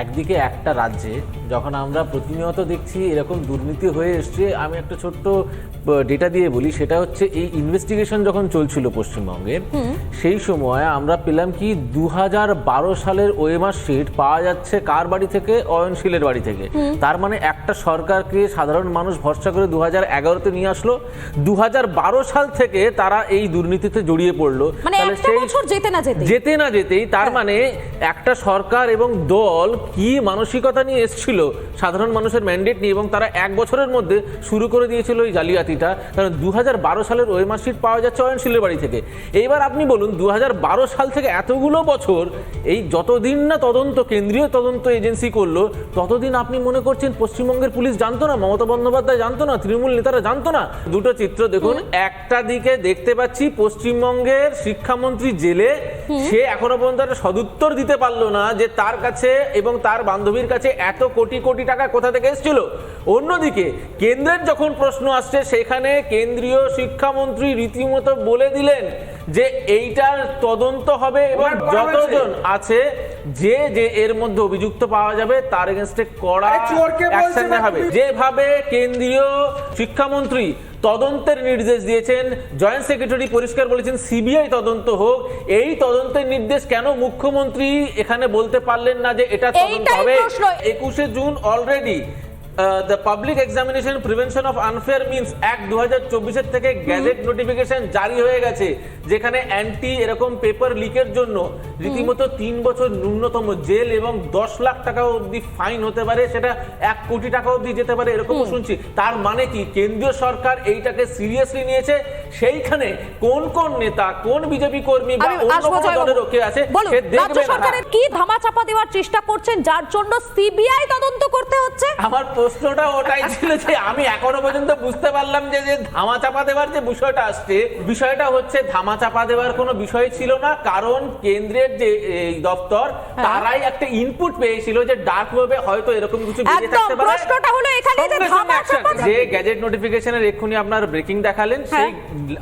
একদিকে একটা রাজ্যে যখন আমরা প্রতিনিয়ত দেখছি এরকম দুর্নীতি হয়ে এসছে আমি একটা ছোট্ট ডেটা দিয়ে বলি সেটা হচ্ছে এই ইনভেস্টিগেশন যখন চলছিল পশ্চিমবঙ্গে সেই সময় আমরা পেলাম কি দু হাজার বারো সালের ওয়েমার শিট পাওয়া যাচ্ছে কার বাড়ি থেকে? অয়নশীলের বাড়ি থেকে। তার মানে একটা সরকারকে সাধারণ মানুষ ভরসা করে দু হাজার এগারোতে নিয়ে আসলো। দু হাজার বারো সাল থেকে তারা এই দুর্নীতিতে জড়িয়ে পড়ল। মানে একটা বছর যেতে না যেতে যেতে না যেতেই তার মানে একটা সরকার এবং দল কি মানসিকতা নিয়ে এসেছিল সাধারণ মানুষের ম্যান্ডেট নিয়ে এবং তারা এক বছরের মধ্যে শুরু করে দিয়েছিল এই জালিয়াতিটা? কারণ দু হাজার বারো সালের ওই মার্কশিট পাওয়া যাচ্ছে অয়নশীলের বাড়ি থেকে। এইবার আপনি বলুন দু হাজার বারো সাল থেকে এতগুলো বছর এই যতদিন না তদন্ত কেন্দ্রীয় তদন্ত এজেন্সি করল ততদিন আপনি মনে করছেন পশ্চিমবঙ্গের পুলিশ জানতো না মমতা বন্দ্যোপাধ্যায় জানতো না তৃণমূল নেতারা জানতো না? দুটো চিত্র দেখুন। একটা দিকে দেখতে পাচ্ছি পশ্চিমবঙ্গের শিক্ষামন্ত্রী জেলে সে এখনও পর্যন্ত একটা সদুত্তর দিতে পারল না যে তার কাছে এবং তার বান্ধবীর কাছে এত কোটি কোটি টাকা কোথা থেকে এসেছিল। অন্যদিকে কেন্দ্রের যখন প্রশ্ন আসছে সেখানে কেন্দ্রীয় শিক্ষামন্ত্রী রীতিমতো বলে দিলেন যে এইটার তদন্ত হবে এবং। যতজন আছে যে যে এর মধ্যে অভিযুক্ত পাওয়া যাবে তার এগেনস্টে কড়া অ্যাকশন নেওয়া হবে। যেভাবে কেন্দ্রীয় শিক্ষামন্ত্রী তদন্তের নির্দেশ দিয়েছেন। জয়েন্ট সেক্রেটারি পরিষ্কার বলেছেন সিবিআই তদন্ত হোক। এই তদন্তের নির্দেশ কেন মুখ্যমন্ত্রী এখানে বলতে পারলেন না যে এটা তদন্ত হবে? একুশে June already the public examination prevention of unfair means act দু হাজার চব্বিশের থেকে গ্যাজেট নোটিফিকেশন জারি হয়ে গেছে যেখানে অ্যান্টি এরকম পেপার লিকের জন্য রীতিমতো তিন বছর ন্যূনতম জেল এবং দশ লাখ টাকা অবধি ফাইন হতে পারে সেটা এক কোটি টাকা অবধি যেতে পারে এরকমও শুনছি। তার মানে কি? কেন্দ্রীয় সরকার এইটাকে সিরিয়াসলি নিয়েছে সেইখানে কোন কোন নেতা কোন বিজেপি কর্মী বা অন্য কোনো দলের কে আছে সে দেখবে না কি ধামাচাপা দেওয়ার চেষ্টা করছেন যার জন্য সিবিআই তদন্ত করতে হচ্ছে? আমার প্রশ্নটা ওটাই ছিল যে আমি এখনও পর্যন্ত বুঝতে পারলাম যে যে ধামা চাপা দেওয়ার যে বিষয়টা আসছে বিষয়টা হচ্ছে ধামা চাপা দেওয়ার কোনো বিষয় ছিল না। কারণ কেন্দ্রের যে দপ্তর হ্যাঁ। তারাই একটা ইনপুট পেয়েছিল যে ডার্ক ওয়েবে হয়তো এরকম কিছু বেরিয়ে থাকতে পারে। প্রশ্নটা হলো এখানে যে সঙ্গে সঙ্গে ধামা চাপা যে গ্যাজেট নোটিফিকেশনের এক্ষুনি আপনার ব্রেকিং দেখালেন সেই হ্যাঁ।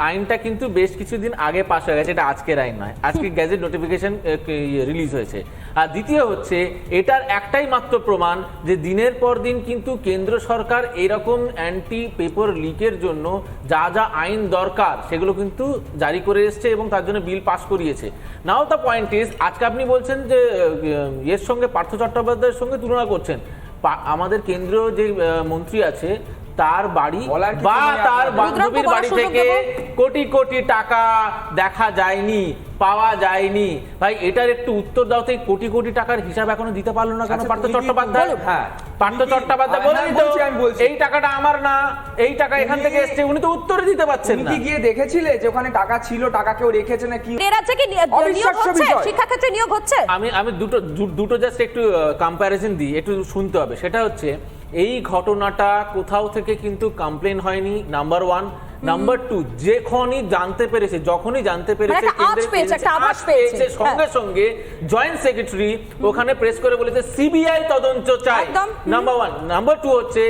আইনটা কিন্তু বেশ কিছুদিন আগে পাস হয়ে গেছে এটা আজকের আইন নয়। আজকে গ্যাজেট নোটিফিকেশন রিলিজ হয়েছে। আর দ্বিতীয় হচ্ছে এটার একটাই মাত্র প্রমাণ যে দিনের পর দিন কিন্তু কেন্দ্র সরকার এরকম অ্যান্টি পেপার লিকের জন্য যা যা আইন দরকার, সেগুলো কিন্তু জারি করে এসছে এবং তার জন্য বিল পাস করিয়েছে। নাও দ্য পয়েন্ট ইজ আজকে আপনি বলছেন যে এর সঙ্গে পার্থ চট্টোপাধ্যায়ের সঙ্গে তুলনা করছেন। আমাদের কেন্দ্রীয় যে মন্ত্রী আছে তার বাড়ি বা তার বান্ধবীর বাড়ি থেকে কোটি কোটি টাকা দেখা যায়নি পাওয়া যায়নি। ভাই এটার একটু উত্তর দাও তো কোটি কোটি টাকার হিসাব এখনও দিতে পারল না কেন? আচ্ছা, পার্থ চট্টোপাধ্যায়? হ্যাঁ। পার্থ চট্টোপাধ্যায় হ্যাঁ, বলেনি তো বলছি, আমি বলছি। এই টাকাটা আমার না এই টাকা এখান থেকে এসছে উনি তো উত্তরে দিতে পারছেন না কি গিয়ে দেখেছিলে যে ওখানে টাকা ছিল টাকা কেউ রেখেছে না কি? এ রাজ্যে কি নিয়োগ হচ্ছে? বিষয়। শিক্ষাক্ষেত্রে নিয়োগ হচ্ছে? আমি আমি দুটো দুটো জাস্ট একটু কম্প্যারিজন দিই একটু শুনতে হবে। সেটা হচ্ছে এই ঘটনাটা কোথাও থেকে কিন্তু কমপ্লেন হয়নি নাম্বার ওয়ান নাম্বার টু যখনই জানতে পেরেছে যখনই জানতে পেরেছে মানে পেয়েছে, আঁচ পেয়েছে। সঙ্গে সঙ্গে জয়েন্ট সেক্রেটারি ওখানে প্রেস করে বলেছে সিবিআই তদন্ত চাই। নাম্বার ওয়ান নাম্বার টু হচ্ছে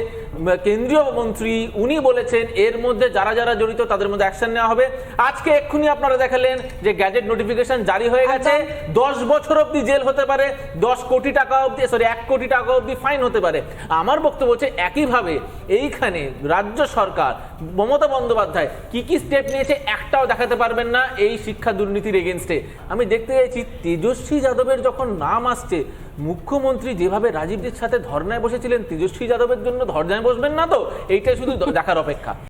কেন্দ্রীয় মন্ত্রী উনি বলেছেন এর মধ্যে যারা যারা জড়িত তাদের মধ্যে অ্যাকশন নেওয়া হবে। আজকে এক্ষুনি আপনারা দেখালেন যে গ্যাজেট নোটিফিকেশন জারি হয়ে গেছে। দশ বছর অবধি জেল হতে পারে দশ কোটি টাকা অবধি সরি এক কোটি টাকা অবধি ফাইন হতে পারে। আমার বক্তব্য হচ্ছে একইভাবে এইখানে রাজ্য সরকার মমতা বন্দ্যোপাধ্যায় কি কি স্টেপ নিয়েছে একটাও দেখাতে পারবেন না এই শিক্ষা দুর্নীতির এগেনস্টে আমি দেখতে চাইছি তেজস্বী যাদবের যখন নাম আসছে মুখ্যমন্ত্রী যেভাবে রাজীবদের সাথে ধর্নায় বসেছিলেন, তেজস্বী যাদবের জন্য ধর্নায় বসবেন না তো? এইটাই শুধু দেখার অপেক্ষা।